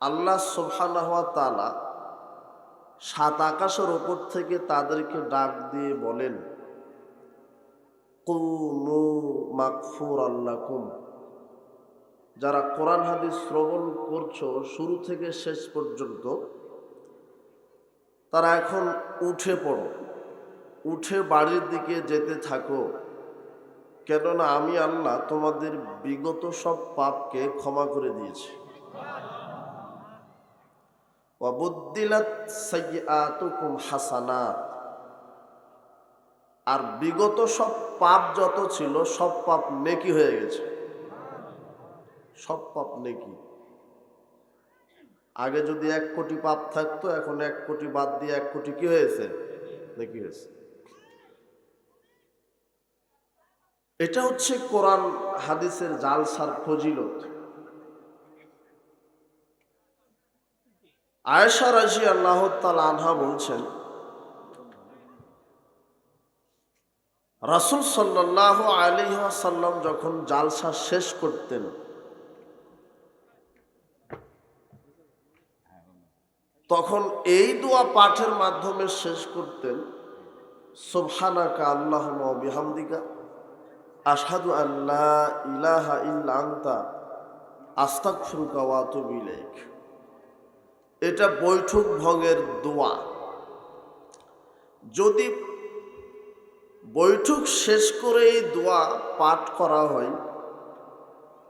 আল্লাহ সোফানাহ তালা সাত আকাশের ওপর থেকে তাদেরকে ডাক দিয়ে বলেন কুমু মাকফুর আল্লাকুম যারা কোরআন হাদিস শ্রবণ করছ শুরু থেকে শেষ পর্যন্ত, তারা এখন উঠে পড়ো, উঠে বাড়ির দিকে যেতে থাকো। কেননা আমি আল্লাহ তোমাদের বিগত সব পাপকে ক্ষমা করে দিয়েছি। হাসানাত। আর বিগত সব পাপ যত ছিল, সব পাপ নেকি হয়ে গেছে। সব পাপ নেকি। আগে যদি এক কোটি পাপ থাকতো, এখন এক কোটি বাদ দিয়ে এক কোটি কি হয়েছে? নেকি হয়েছে। এটা হচ্ছে কোরআন হাদিসের জালসার ফজিলত। আয়েশা রাজি আল্লাহ আনহা বলছেন, রাসুল সাল্লাহ আলী সাল্লাম যখন জালসা শেষ করতেন, তখন এই দোয়া পাঠের মাধ্যমে শেষ করতেন, সোবহানাকা আল্লাহ বিহামদিকা আসাদু আল্লাহ ইলাহা ইল্লা আস্তাক ফুরুকা ওয়াতুবিলাইক এটা বৈঠক ভঙ্গের দোয়া। যদি বৈঠক শেষ করে এই দোয়া পাঠ করা হয়,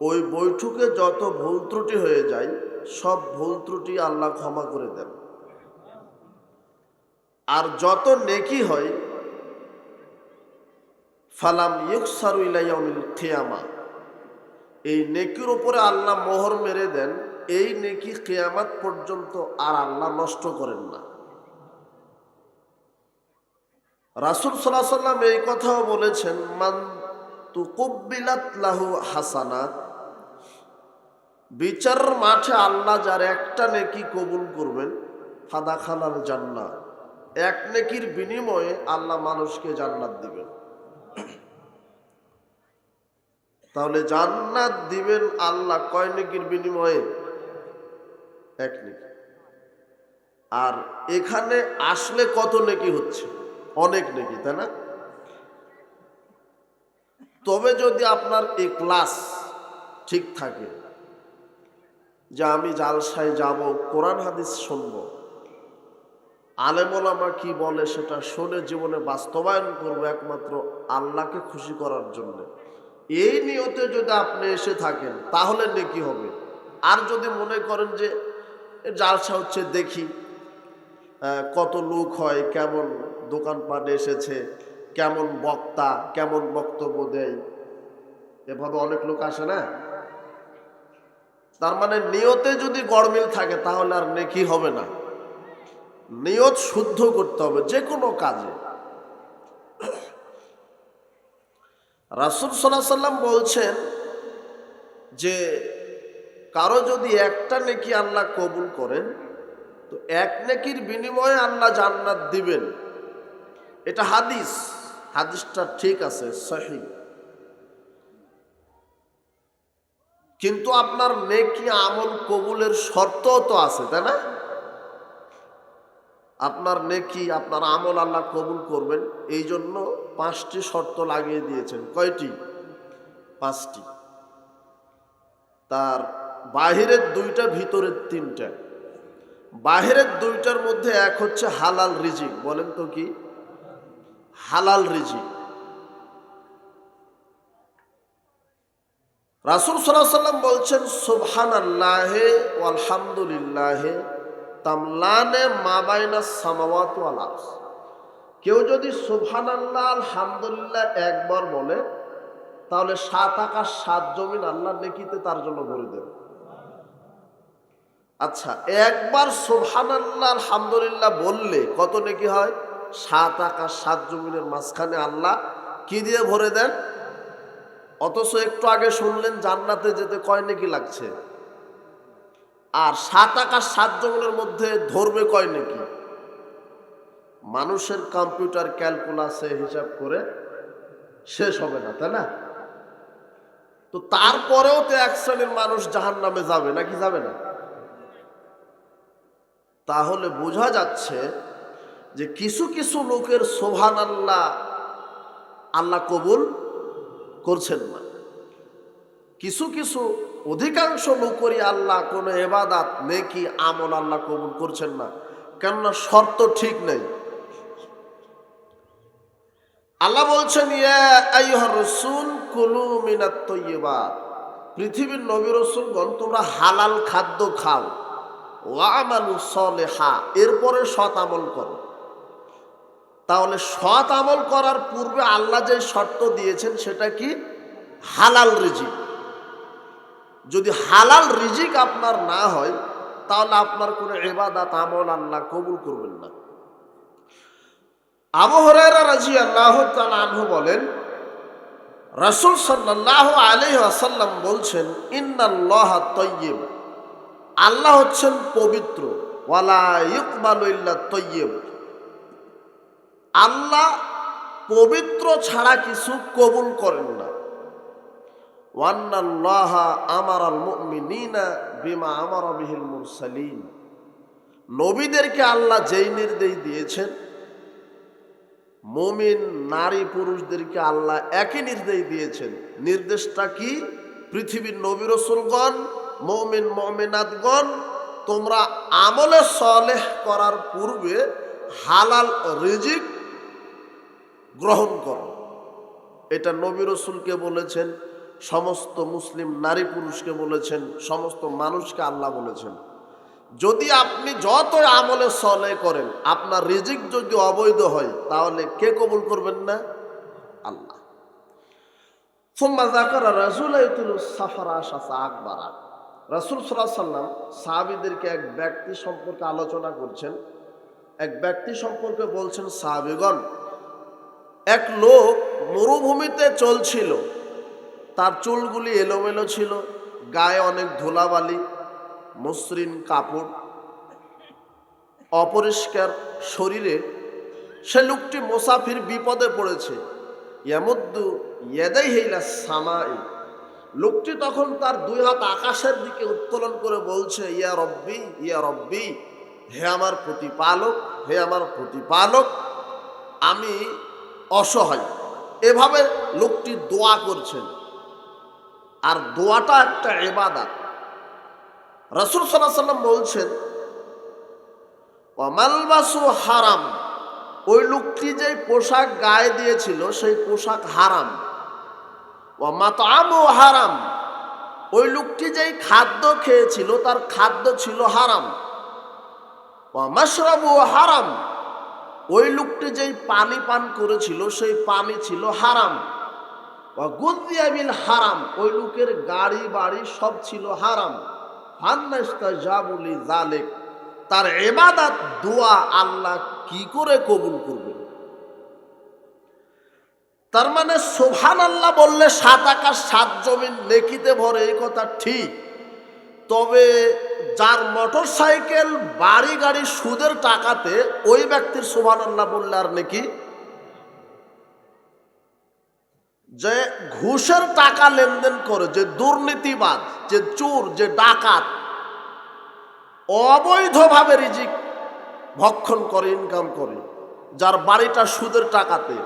ওই বৈঠকে যত ভুল ত্রুটি হয়ে যায়, সব ভুল ত্রুটি আল্লাহ ক্ষমা করে দেন। আর যত নেকি হয়, ফালাম ইউকসারু ইলাইয়ামিল খিয়ামা, এই নেকির উপরে আল্লাহ মোহর মেরে দেন এই নেকি কেয়ামাত পর্যন্ত আর আল্লাহ নষ্ট করেন না। রাসুল সাল্লাম এই কথাও বলেছেন, মান তুকুব্বিলাত লাহু হাসানাত বিচার মাঠে আল্লাহ যার একটা নেকি কবুল করবেন ফাদা খালার জান্নাত। এক নেকির বিনিময়ে আল্লাহ মানুষকে জান্নাত দিবেন। তাহলে জান্নাত দিবেন আল্লাহ কয় নেকির বিনিময়ে? এক নেকি আর এখানে আসলে কত নেকি হচ্ছে? অনেক নেকি, তাই না? তবে যদি আপনার এই ক্লাস ঠিক থাকে যে আমি জালসায় যাব, কোরআন হাদিস শুনব, আলেমোলামা কি বলে সেটা শুনে জীবনে বাস্তবায়ন করব একমাত্র আল্লাহকে খুশি করার জন্য। এই নিয়তে যদি আপনি এসে থাকেন, তাহলে নেকি হবে। আর যদি মনে করেন যে জালসা হচ্ছে, দেখি কত লোক হয়, কেমন দোকানপাট এসেছে, কেমন বক্তা, কেমন বক্তব্য দেয়। এভাবে অনেক লোক আসে না? তার মানে নিয়তে যদি গড়মিল থাকে, তাহলে আর নেকি হবে না। নিয়ত শুদ্ধ করতে হবে, যে কোনো কাজে। রাসুল সাল্লাম বলছেন যে কারও যদি একটা নেকি আল্লাহ কবুল করেন, তো এক নেকির বিনিময়ে আল্লাহ জান্নাত দিবেন। এটা হাদিস, হাদিসটা ঠিক আছে, সহি। কিন্তু আপনার নেকি আমল কবুলের শর্তও তো আছে, তাই না? আপনার নেকি, আপনার আমল আল্লাহ কবুল করবেন, এই জন্য পাঁচটি শর্ত লাগিয়ে দিয়েছেন। কয়টি? পাঁচটি। তার বাহিরের দুইটা, ভিতরের তিনটা। বাহিরের দুইটার মধ্যে এক হচ্ছে হালাল রিজিক। বলেন তো কি? হালাল রিজিক। রাসুল সাল্লাম বলছেন সুবহান আল্লাহে আলহামদুলিল্লাহে তামলানে মাবাইনা সামাওয়াত কেউ যদি সুবহান আল্লাহ আলহামদুলিল্লাহ একবার বলে, তাহলে সাত আকাশ, সাত জমিন আল্লাহ নেকিতে তার জন্য ভরে দেবে। আচ্ছা একবার সুবহান আল্লাহ আলহামদুলিল্লাহ বললে কত নেকি হয়? সাত আকাশ, সাত জমিনের মাঝখানে আল্লাহ কি দিয়ে ভরে দেন? অথচ একটু আগে শুনলেন জান্নাতে যেতে কয় নেকি লাগছে? আর সাত আকাশ, সাত জমিনের মধ্যে ধরবে কয় নাকি মানুষের কম্পিউটার ক্যালকুলাসে হিসাব করে শেষ হবে না, তাই না? তো তারপরেও তো এক শ্রেণির মানুষ জাহান নামে যাবে, নাকি যাবে না? তাহলে বোঝা যাচ্ছে যে কিছু কিছু লোকের সোভান আল্লাহ আল্লাহ কবুল করছেন না। কিছু কিছু অধিকাংশ লোকেরই আল্লাহ কোনো এবাদাত, নেকি, আমল আল্লাহ কবুল করছেন না। কেননা শর্ত ঠিক নেই। আল্লাহ বলছেন পৃথিবীর নবী রাসূলগণ তোমরা হালাল খাদ্য খাও। ওয়া আমালু সলিহা, এরপরে সৎ আমল করো। তাহলে সৎ আমল করার পূর্বে আল্লাহ যে শর্ত দিয়েছেন, সেটা কি? হালাল রিজিক। যদি হালাল রিজিক আপনার না হয়, তাহলে আপনার কোনো এবাদাত আমল আল্লাহ কবুল করবেন না। আবু হরাইরা রাজি আল্লাহ আনহু বলেন, রাসূল সাল্লাল্লাহু আলাইহি ওয়াসাল্লাম বলছেন, ইন্নাল্লাহ তাইয়্যিব আল্লাহ হচ্ছেন পবিত্র। ওয়ালা ইকবালু ইল্লা আল্লাহ পবিত্র ছাড়া কিছু কবুল করেন না। ওয়ান্নাল্লাহ আমার আল মুমিনিনা বিমা আমার বিহিল মুরসালিন। নবীদেরকে আল্লাহ যেই নির্দেশ দিয়েছেন, মুমিন, নারী, পুরুষদেরকে আল্লাহ একই নির্দেশ দিয়েছেন। নির্দেশটা কি? পৃথিবীর নবী রসুলগণ মমিন মমিনাতগণ, তোমরা আমলে সলেহ করার পূর্বে হালাল রিজিক গ্রহণ করো। এটা নবী রসুলকে বলেছেন, সমস্ত মুসলিম নারী পুরুষকে বলেছেন, সমস্ত মানুষকে আল্লাহ বলেছেন। যদি আপনি যত আমলে সলে করেন, আপনার রিজিক যদি অবৈধ হয়, তাহলে কে কবুল করবেন না? আল্লাহ। সোম্মা জাকারা রাসুল সাফারা শাসা আকবারা। রাসুল সাল্লাহ সাল্লাম সাহাবিদেরকে এক ব্যক্তি সম্পর্কে আলোচনা করছেন। এক ব্যক্তি সম্পর্কে বলছেন, সাহাবিগণ, এক লোক মরুভূমিতে চলছিল। তার চুলগুলি এলোমেলো ছিল, গায়ে অনেক ধুলাবালি, মসৃণ কাপড়, অপরিষ্কার শরীরে। সে লোকটি মোসাফির বিপদে পড়েছে। ইয়ামুদ্দু ইয়েদাই হেইলা সামাই। লোকটি তখন তার দুই হাত আকাশের দিকে উত্তোলন করে বলছে, ইয়া রব্বি ইয়া রব্বি, হে আমার প্রতিপালক, হে আমার প্রতিপালক, আমি অসহায়। এভাবে লোকটি দোয়া করছেন। আর দোয়াটা একটা এবাদাত রসুল সাল্লাহ সাল্লাম বলছেন অমালবাসু হারাম। ওই লোকটি যে পোশাক গায়ে দিয়েছিল, সেই পোশাক হারাম। ও হারাম। ওই লোকটি যেই খাদ্য খেয়েছিল, তার খাদ্য ছিল হারাম। ও মাসরাবু হারাম। ওই লোকটি যেই পানি পান করেছিল, সেই পানি ছিল হারাম। ও হারাম। ওই লোকের গাড়ি বাড়ি সব ছিল হারাম। জাবুলি জালেক তার এবাদাত দোয়া আল্লাহ কি করে কবুল করবেন তার মানে সোভান আল্লাহ বললে সাত আকাশ, সাত জমিন নেকিতে ভরে, এই কথা ঠিক। তবে যার মোটর সাইকেল বাড়ি গাড়ি সুদের টাকাতে ওই ব্যক্তির সোভান আল্লাহ বললে আর নাকি? যে ঘুষের টাকা লেনদেন করে, যে দুর্নীতিবাদ, যে চোর, যে ডাকাত, অবৈধভাবে রিজিক ভক্ষণ করে ইনকাম করে, যার বাড়িটা সুদের টাকাতে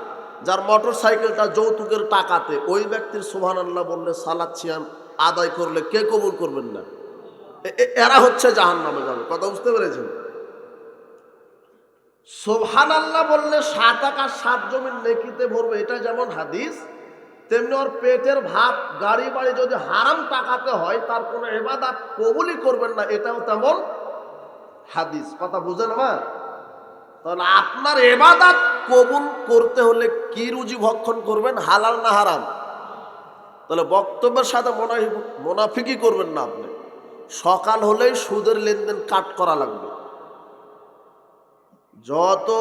যার মোটর সাইকেলটা যৌতুকের টাকাতে ওই ব্যক্তির সুহান আল্লাহ বললে, সালাদ আদায় করলে কে কবুল করবেন না? এরা হচ্ছে জাহান নামে যাবে। কথা বুঝতে পেরেছেন? সোহান আল্লাহ বললে, সাত আকাশ, সাত জমিন নেকিতে ভরবে। এটা যেমন হাদিস, তেমনি ওর পেটের ভাত, গাড়ি, বাড়ি যদি হারাম টাকাতে হয়, তার কোনো এবাদাত কবুলই করবেন না। এটাও তেমন হাদিস। কথা বুঝেন আমার তাহলে আপনার এবাদাত কবুল করতে হলে কি রুজি ভক্ষণ করবেন, হালাল না হারাম? তাহলে বক্তব্যের সাথে মোনা- মোনাফিকি করবেন না আপনি। সকাল হলেই সুদের লেনদেন কাট করা লাগবে। যত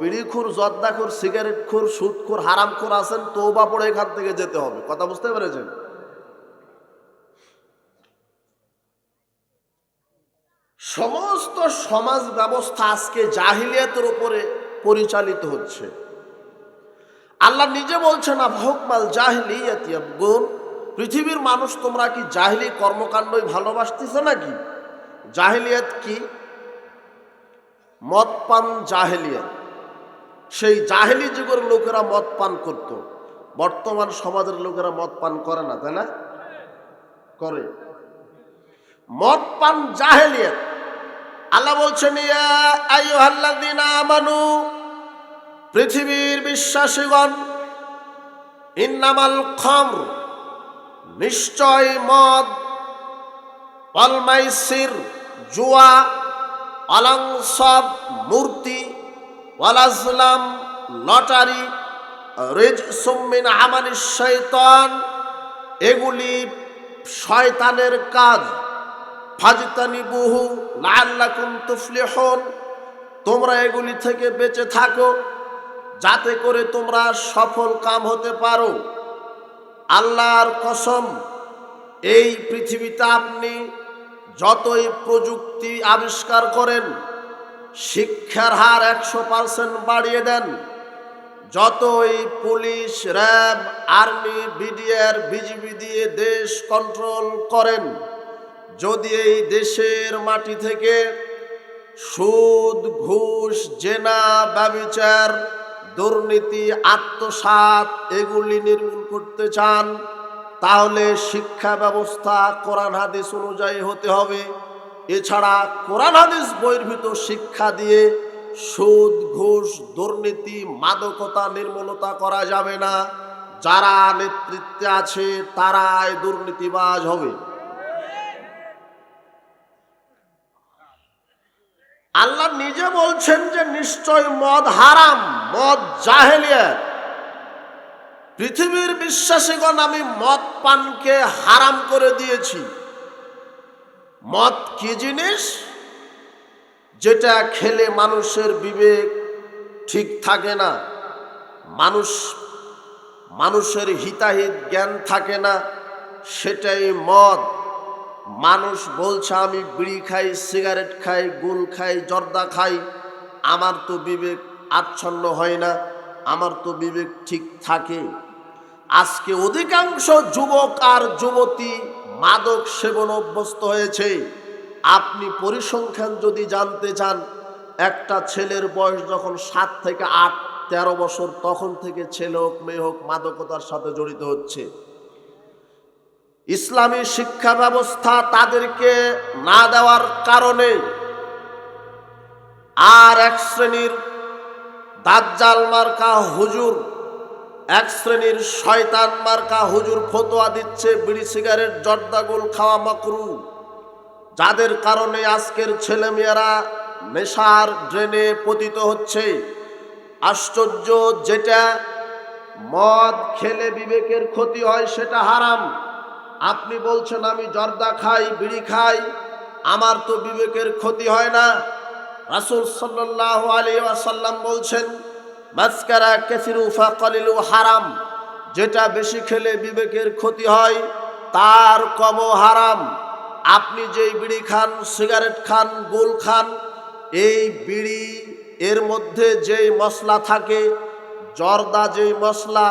বিড়িখুর, জর্দাখুর, সিগারেটখুর, সুদখুর, হারামখুর আছেন তৌবা পড়ে এখান থেকে যেতে হবে। কথা বুঝতে পেরেছেন? সমস্ত সমাজ ব্যবস্থা আজকে জাহিলিয়াতের উপরে পরিচালিত হচ্ছে। আল্লাহ নিজে বলছেন আবহকমাল জাহিলিয়াত ইয়াবগুন পৃথিবীর মানুষ তোমরা কি জাহিলি কর্মকাণ্ডই ভালোবাসতেছ নাকি? জাহিলিয়াত কি? মদ পান জাহেলিয়া সেই জাহেলি যুগের লোকেরা মদ পান করত। বর্তমান সমাজের লোকেরা মদ পান করে না, তাই না? করে। মদ পান জাহেলিয়া আল্লাহ বলছেন আমানু, পৃথিবীর বিশ্বাসীগণ, ইন্নামাল খামর, নিশ্চয় মদ অলমাইসির জুয়া, অলংসব, মূর্তি ওয়ালাজলাম লটারি, রেজ সুমিন আমানি শৈতান এগুলি শয়তানের কাজ। তোমরা এগুলি থেকে বেঁচে থাকো, যাতে করে তোমরা সফল কাম হতে পারো। আল্লাহর কসম, এই পৃথিবীতে আপনি যতই প্রযুক্তি আবিষ্কার করেন, শিক্ষার হার একশো পার্সেন্ট বাড়িয়ে দেন। যতই police, RAB, army, BDR, BGB দিয়ে দেশ কন্ট্রোল করেন যদি এই দেশের মাটি থেকে সুদ, ঘুষ, জেনা, ব্যবিচার, দুর্নীতি আত্মসাত এগুলি নির্মূল করতে চান, তাহলে শিক্ষা ব্যবস্থা কোরআন হাদিস অনুযায়ী হতে হবে। এছাড়া কোরআন হাদিস বহির্ভূত শিক্ষা দিয়ে সুদ, ঘুষ, দুর্নীতি, মাদকতা নির্মূলতা করা যাবে না। যারা নেতৃত্বে আছে, তারাই দুর্নীতিবাজ হবে। আল্লাহ নিজে বলছেন যে নিশ্চয় মদ হারাম, মদ জাহেলিয়া পৃথিবীর বিশ্বাসীগণ, আমি মদ পানকে হারাম করে দিয়েছি। মদ কি জিনিস? যেটা খেলে মানুষের বিবেক ঠিক থাকে না, মানুষ, মানুষের হিতাহিত জ্ঞান থাকে না, সেটাই মদ। মানুষ বলছে, আমি বিড়ি খাই, সিগারেট খাই, গুল খাই, জর্দা খাই। আমার তো বিবেক আচ্ছন্ন হয় না, আমার তো বিবেক ঠিক থাকে। আজকে অধিকাংশ যুবক আর যুবতী মাদক সেবন অভ্যস্ত হয়েছে। আপনি পরিসংখ্যান যদি জানতে চান, একটা ছেলের বয়স যখন সাত থেকে আট, তেরো বছর, তখন থেকে ছেলে হোক, মেয়ে হোক, মাদকতার সাথে জড়িত হচ্ছে। ইসলামী শিক্ষা ব্যবস্থা তাদেরকে না দেওয়ার কারণে আর এক শ্রেণির দাজ্জাল মার্কা হুজুর, এক শ্রেণির শয়তান মার্কা হুজুর ফতোয়া দিচ্ছে বিড়ি সিগারেট জর্দাগুল খাওয়া মকরু। যাদের কারণে আজকের ছেলেমেয়েরা নেশার ড্রেনে পতিত হচ্ছে। আশ্চর্য যেটা মদ খেলে বিবেকের ক্ষতি হয় সেটা হারাম। আপনি বলছেন আমি জর্দা খাই, বিড়ি খাই, আমার তো বিবেকের ক্ষতি হয় না। রাসুল সাল্লাহ আলী আসাল্লাম বলছেন, মাস্কারা কেসিরু ফাকলিলু হারাম। যেটা বেশি খেলে বিবেকের ক্ষতি হয়, তার কম হারাম। আপনি যেই বিড়ি খান, সিগারেট খান, গোল খান, এই বিড়ি, এর মধ্যে যেই মশলা থাকে, জর্দা যেই মশলা,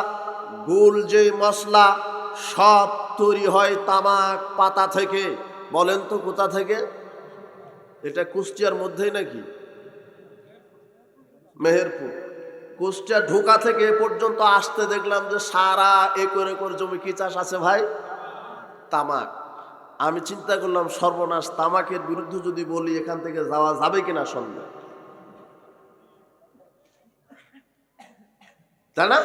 গুল যেই মশলা সব তৈরি হয় তামাক পাতা থেকে। বলেন তো কোথা থেকে? এটা কুষ্টিয়ার মধ্যেই নাকি? মেহেরপুর। কুষ্টিয়া ঢোকা থেকে এ পর্যন্ত আসতে দেখলাম যে সারা একর একর জমি কি চাষ আছে ভাই? তামাক। আমি চিন্তা করলাম, সর্বনাশ, তামাকের বিরুদ্ধে যদি বলি এখান থেকে যাওয়া যাবে কিনা সন্ধ্যা তাই না?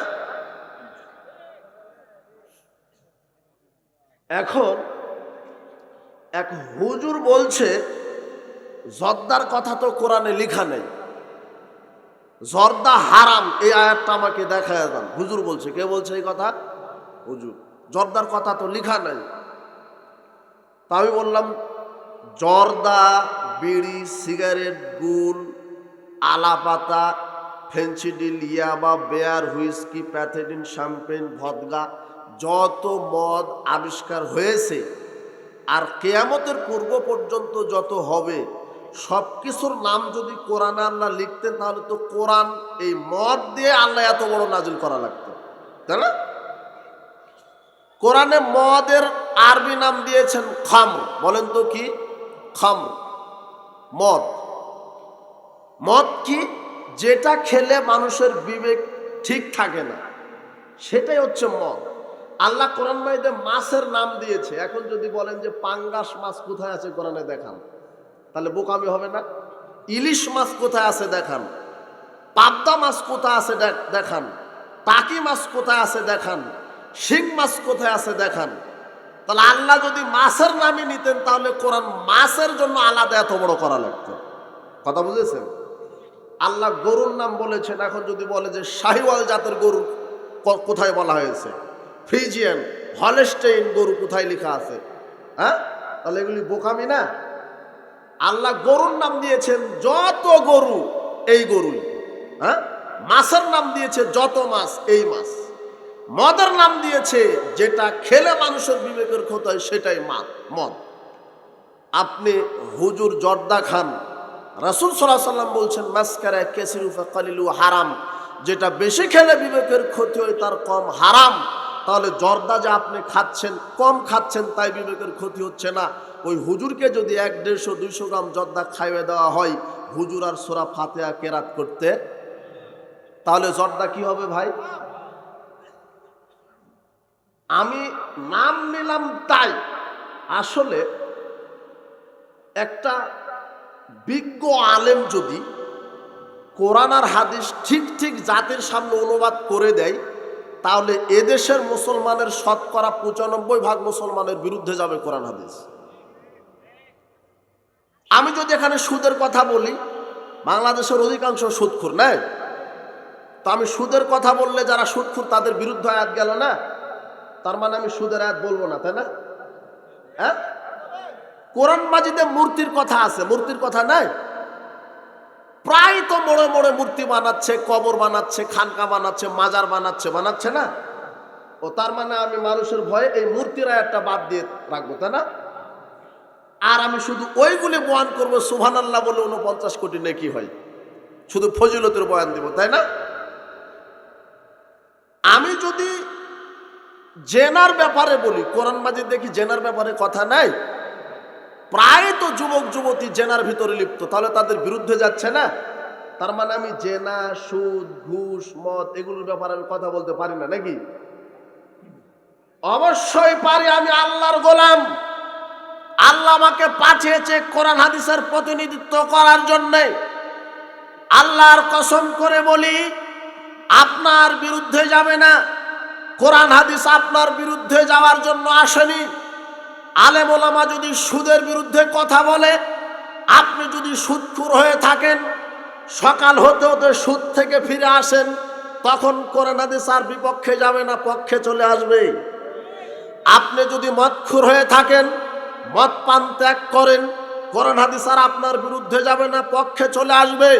এখন এক হুজুর বলছে, জর্দার কথা তো কোরআনে লিখা নেই। জর্দা হারাম, এই আয়াতটা আমাকে দেখায় দেন। হুজুর বলছে, কে বলছে এই কথা? হুজুর, জর্দার কথা তো লিখা নেই। তা আমি বললাম, জর্দা, বিড়ি, সিগারেট, গুল, আলাপাতা, ফেন্সিডিল, ইয়াবা, beer, whisky pethidine champagne, vodka যত মদ আবিষ্কার হয়েছে, আর কেয়ামতের পূর্ব পর্যন্ত যত হবে সব কিছুর নাম যদি কোরআনে আল্লাহ লিখতেন, তাহলে তো কোরআন এই মদ দিয়ে আল্লাহ এত বড় নাজিল করা লাগতো। তাই না? কোরআনে মদের আরবি নাম দিয়েছেন খাম বলেন তো কি? খাম মদ। মদ কি? যেটা খেলে মানুষের বিবেক ঠিক থাকে না, সেটাই হচ্ছে মদ। আল্লাহ কোরআন মাইদে মাছের নাম দিয়েছে। এখন যদি বলেন যে পাঙ্গাস মাছ কোথায় আছে কোরআনে দেখান। তাহলে বোকামি হবে না? ইলিশ মাছ কোথায় আছে দেখান। পাবদা মাছ কোথায় আছে দেখ- দেখান। টাকি মাছ কোথায় আছে দেখান। শিং মাছ কোথায় আছে দেখান। তাহলে আল্লাহ যদি মাছের নামই নিতেন, তাহলে কোরআন মাছের জন্য আলাদা এত বড় করা লাগতো। কথা বুঝেছেন? আল্লাহ গরুর নাম বলেছেন। এখন যদি বলে যে শাহিওয়াল জাতের গরু কোথায় বলা হয়েছে? ফ্রিজিয়ান, হলেস্টেইন গরু কোথায় লেখা আছে? হ্যাঁ? তাহলে এগুলি বোকামি না? আল্লাহ গরুর নাম দিয়েছেন যত গরু, এই গরুই। হ্যাঁ? মাছের নাম দিয়েছে যত মাছ, এই মাছ। মদের নাম দিয়েছে যেটা খেলে মানুষের বিবেকের ক্ষতি হয়, সেটাই মা মদ। আপনি হুজুর জর্দা খান, রাসুল সাল্লাহ সাল্লাম বলছেন, মাস্কারা কেসিরুফা কালিলু হারাম। যেটা বেশি খেলে বিবেকের ক্ষতি হয়, তার কম হারাম। তাহলে জর্দা যা আপনি খাচ্ছেন, কম খাচ্ছেন, তাই বিবেকের ক্ষতি হচ্ছে না। ওই হুজুরকে যদি এক দেড়শো, দুইশো গ্রাম জর্দা খাইয়ে দেওয়া হয়, হুজুর আর সোরা ফাতেহা কেরাত করতে, তাহলে জর্দা কি হবে ভাই? আমি নাম নিলাম তাই। আসলে একটা বিজ্ঞ আলেম যদি কোরআন আর হাদিস ঠিক ঠিক জাতির সামনে অনুবাদ করে দেয় তাহলে এদেশের মুসলমানের শতকরা পঁচানব্বই ভাগ মুসলমানের বিরুদ্ধে যাবে কোরআন হাদিস। আমি যদি এখানে সুদের কথা বলি, বাংলাদেশের অধিকাংশ সুদখুর নেয় তো আমি সুদের কথা বললে যারা সুদখুর, তাদের বিরুদ্ধে আয়াত গেল না? তার মানে আমি সুদের আয়াত বলব না, তাই না? হ্যাঁ? কোরআন মাজিদে মূর্তির কথা আছে, মূর্তির কথা নাই? প্রায় তো মোড়ে মোড়ে মূর্তি বানাচ্ছে, কবর বানাচ্ছে, খানকা বানাচ্ছে, মাজার বানাচ্ছে বানাচ্ছে না? ও তার মানে আমি মানুষের ভয়ে এই মূর্তির একটা বাদ দিয়ে রাখব, তাই না? আর আমি শুধু ওইগুলি বয়ান করব সুভান আল্লাহ বলে উনপঞ্চাশ কোটি নেকি হয়। শুধু ফজিলতের বয়ান দিব, তাই না? আমি যদি জেনার ব্যাপারে বলি, কোরআন মাজিদ দেখি জেনার ব্যাপারে কথা নাই? প্রায় তো যুবক যুবতী জেনার ভিতরে লিপ্ত, তাহলে তাদের বিরুদ্ধে যাচ্ছে না? তার মানে আমি জেনা, সুদ, ঘুষ, মদ এগুলোর ব্যাপারে আমি কথা বলতে পারি না, নাকি? অবশ্যই পারি, আমি আল্লাহর গোলাম। আল্লাহ আমাকে পাঠিয়েছে কোরআন, হাদিসের প্রতিনিধিত্ব করার জন্যে। আল্লাহর কসম করে বলি, আপনার বিরুদ্ধে যাবে না। কোরআন, হাদিস আপনার বিরুদ্ধে যাওয়ার জন্য আসেনি। আলেম ওলামা যদি সুদের বিরুদ্ধে কথা বলে, আপনি যদি সুদখুর হয়ে থাকেন, সকাল হতে হতে সুদ থেকে ফিরে আসেন, তখন কোরআন হাদিস আর বিপক্ষে যাবে না, পক্ষে চলে আসবে। আপনি যদি মদখুর হয়ে থাকেন, মদ পান ত্যাগ করেন কোরআন হাদিস আর আপনার বিরুদ্ধে যাবে না, পক্ষে চলে আসবে।